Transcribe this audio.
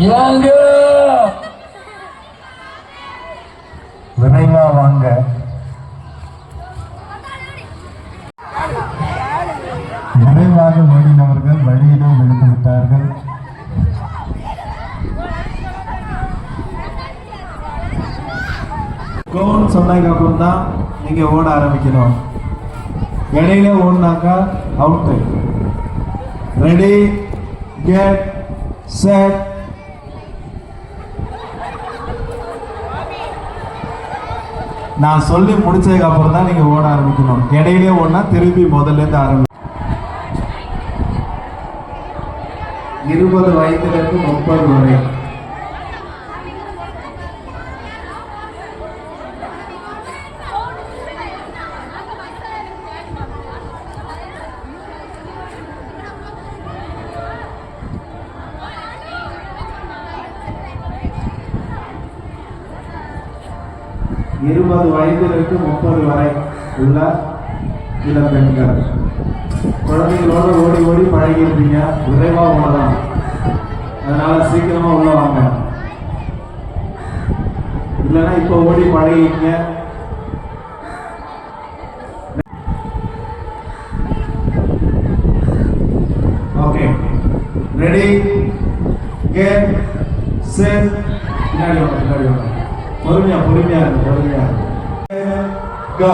வாங்க விரைவா வாங்க. விரைவாக ஓடினவர்கள் வழியிலே விழுந்து விட்டார்கள். கோன் சொன்னதுக்கு அப்புறம் தான் நீங்கள் ஓட ஆரம்பிக்கணும். இடையில ஓடினாக்கா அவுட்டு ரெடி கெட் செட் நான் சொல்லி முடிச்சதுக்கு அப்புறம் தான் நீங்கள் ஓட ஆரம்பிக்கணும். இடையிலே ஓடனா திருப்பி முதல்லேருந்து ஆரம்பி இருபது வயதுலேருந்து முப்பது வரை. இருபது வயதிலிருந்து முப்பது வரை உள்ள இளம் பெண்கள் குழந்தைகளோட ஓடி ஓடி பழகிருப்பீங்க விரைவாக ஓடலாம். அதனால சீக்கிரமாக உள்ள வாங்க. இல்லைன்னா இப்போ ஓடி பழகிங்க ஓகே ரெடி கெட் செட் பின்னாடி வாங்க பின்னாடி வாங்க. பொறுமையா பொறுமையா இருக்கு பொறுமையா கோ